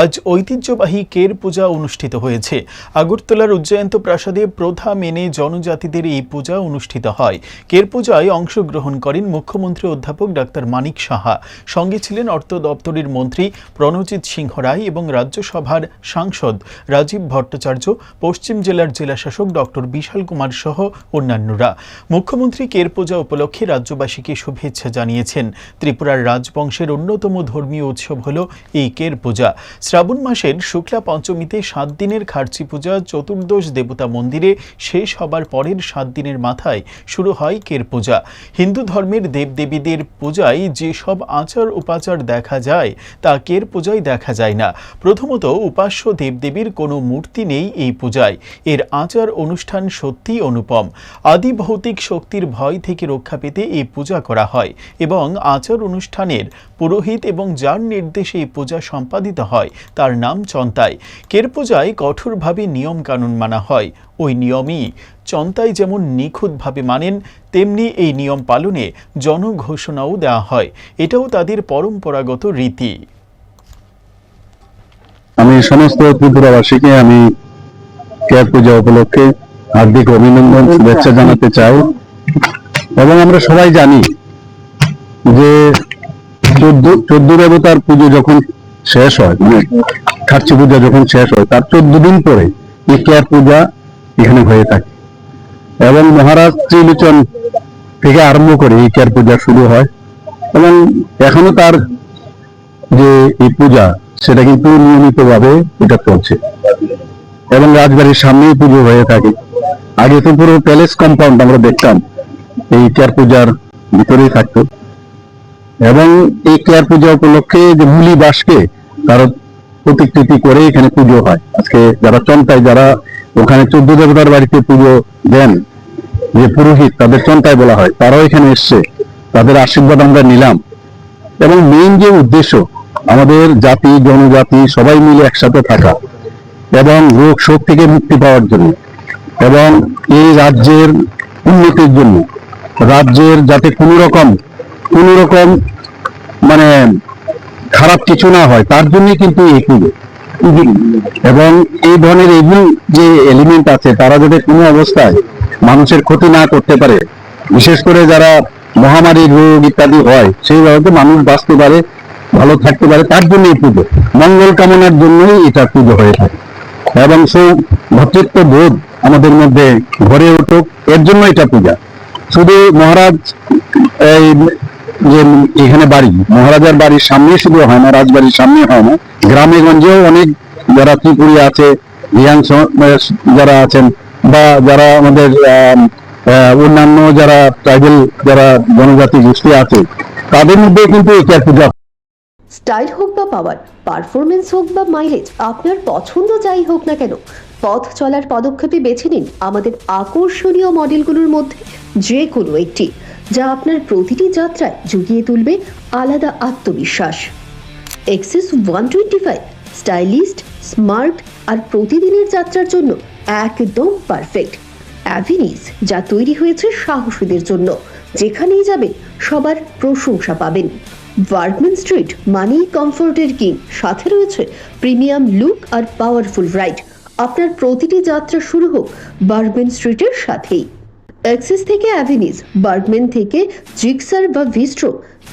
আজ ঐতিহ্যবাহী কের পূজা অনুষ্ঠিত হয়েছে। আগরতলার উজ্জয়ন্ত প্রাসাদে প্রথা মেনে জনজাতিদের এই পূজা অনুষ্ঠিত হয়। কের পূজায় অংশগ্রহণ করেন মুখ্যমন্ত্রী অধ্যাপক ডাক্তার মানিক সাহা। সঙ্গে ছিলেন অর্থ দপ্তরের মন্ত্রী প্রণজিৎ সিংহ রায় এবং রাজ্যসভার সাংসদ রাজীব ভট্টাচার্য, পশ্চিম জেলার জেলাশাসক ডক্টর বিশাল কুমার সহ অন্যান্যরা। মুখ্যমন্ত্রী কের পূজা উপলক্ষে রাজ্যবাসীকে শুভেচ্ছা জানিয়েছেন। ত্রিপুরার রাজবংশের অন্যতম ধর্মীয় উৎসব হল এই কের পূজা। শ্রাবণ মাসের শুক্লা পঞ্চমীতে সাত দিনের খার্চি পূজা, চতুর্দশ দেবতা মন্দিরে শেষ হবার পরের সাত দিনের মাথায় শুরু হয় কের পূজা। হিন্দু ধর্মের দেবদেবীদের পূজায় যেসব আচার উপাচার দেখা যায়, তা কের পূজায় দেখা যায় না। প্রথমত উপাস্য দেবদেবীর কোনো মূর্তি নেই এই পূজায়। এর আচার অনুষ্ঠান সত্যিই অনুপম। আদি ভৌতিক শক্তির ভয় থেকে রক্ষা পেতে এই পূজা করা হয় এবং আচার অনুষ্ঠানের পুরোহিত এবং যার নির্দেশে এই পূজা সম্পাদিত হয়। তার নাম চন্তাই। কের পূজায় কঠোরভাবে নিয়ম কানুন মানা হয়। ওই নিয়মই চন্তাই যেমন নিখুঁতভাবে মানেন, তেমনি এই নিয়ম পালনে জনঘোষণাও দেওয়া হয়। এটাও তাদের পরম্পরাগত রীতি। আমি সমস্ত ত্রিপুরাবাসীকে আমি কেয়ার পূজা উপলক্ষে হার্দিক অভিনন্দন, শুভেচ্ছা জানাতে চাই। এবং আমরা সবাই জানি যে চোদ্দ চোদ্দ দেবতার পুজো যখন শেষ হয়। মানে খার্চি পূজা যখন শেষ হয়, তার চোদ্দ দিন পরে এই কেয়ার পূজা এখানে হয়ে থাকে। এবং মহারাজ ত্রিলোচন থেকে আরম্ভ করে এই কেয়ার পূজা শুরু হয়। এবং এখনও তার যে এই পূজা, সেটা কিন্তু নিয়মিত ভাবে এটা চলছে। এবং রাজবাড়ির সামনেই পুজো হয়ে থাকে। আগে তো পুরো প্যালেস কম্পাউন্ড আমরা দেখতাম, এই কেয়ার পূজার ভিতরেই থাকতো। এবং এই কেয়ার পূজা উপলক্ষে যে মুলি বাসকে তার প্রতিকৃতি করে এখানে পুজো হয়। আজকে যারা চন্তায় যারা ওখানে চোদ্দ দেবতার বাড়িতে পুজো দেন, যে পুরোহিত তাদের চন্তায় বলা হয়, তারাও এখানে এসছে। তাদের আশীর্বাদ আমরা নিলাম। এবং মেইন যে উদ্দেশ্য, আমাদের জাতি, জনজাতি সবাই মিলে একসাথে থাকা এবং রোগ শোক থেকে মুক্তি পাওয়ার জন্য এবং এই রাজ্যের উন্নতির জন্য। রাজ্যের যাতে কোনো রকম কোনো রকম মানে খারাপ কিছু না হয়, তার জন্যই কিন্তু এই পুজো। এবং এই ধরনের এগুলো যে এলিমেন্ট আছে, তারা যাতে কোনো অবস্থায় মানুষের ক্ষতি না করতে পারে, বিশেষ করে যারা মহামারী রোগ ইত্যাদি হয় সেইভাবে মানুষ বাঁচতে পারে, ভালো থাকতে পারে, তার জন্য এই পুজো। মঙ্গল কামনার জন্যই এটা পুজো হয়ে থাকে। এবং সে ভ্রাতৃত্ব বোধ আমাদের মধ্যে ঘরে উঠুক, এর জন্য এটা পূজা। শুধু মহারাজ এই যে এখানে বাড়ি, মহারাজার বাড়ির সামনে শুধু হয় না, রাজবাড়ির সামনে হয় না গ্রামে গঞ্জেও অনেক যারা ত্রিপুরী আছে যারা আছেন বা যারা আমাদের অন্যান্য যারা ট্রাইবেল যারা জনজাতি গোষ্ঠী আছে, তাদের মধ্যে কিন্তু এই পূজা। স্টাইল হোক বা পাওয়ার পারফরমেন্স হোক বা মাইলেজ, আপনার পছন্দ যাই হোক না কেন, পথ চলার পদক্ষেপে বেছে নিন আমাদের আকর্ষণীয় মডেলগুলোর মধ্যে যে কোনো একটি। যা আপনার প্রতিটি যাত্রায় জুগিয়ে তুলবে আলাদা আত্মবিশ্বাস। Access one twenty five stylist smart আর প্রতিদিনের যাত্রার জন্য একদম পারফেক্ট অ্যাভিনিস যা তৈরি হয়েছে সাহসীদের জন্য, যেখানেই যাবে সবার প্রশংসা পাবেন। ওয়ার্কম্যান স্ট্রিট মানি কমফোর্টের কিং সাথে রয়েছে প্রিমিয়াম লুক আর পাওয়ারফুল রাইড আপনার প্রতিটি যাত্রা শুরু হোক বার্গম্যান স্ট্রিটের সাথেই। অ্যাক্সিস থেকে অ্যাভিনিস বার্গম্যান থেকে জিক্সার বা ভিস্ট্রো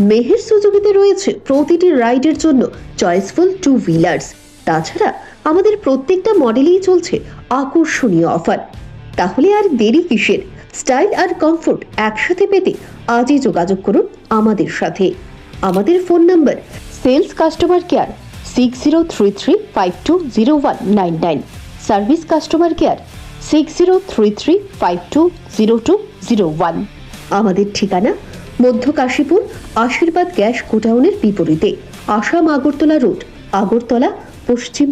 মেহের সুযোগিতে রয়েছে প্রতিটি রাইডের জন্য চয়েসফুল টু হুইলার্স। তাছাড়া আমাদের প্রত্যেকটা মডেলেই চলছে আকর্ষণীয় অফার। তাহলে আর দেরি কিসের? স্টাইল আর কমফোর্ট একসাথে পেতে আজই যোগাযোগ করুন আমাদের সাথে। আমাদের phone number sales customer care six zero three three five two zero one nine nine. Service customer care six zero three three five two zero two zero one. আমাদের ঠিকানা মধ্য কাশীপুর আশীর্বাদ গ্যাস গোডাউনের বিপরীতে, আসাম আগরতলা রোড, আগরতলা, পশ্চিম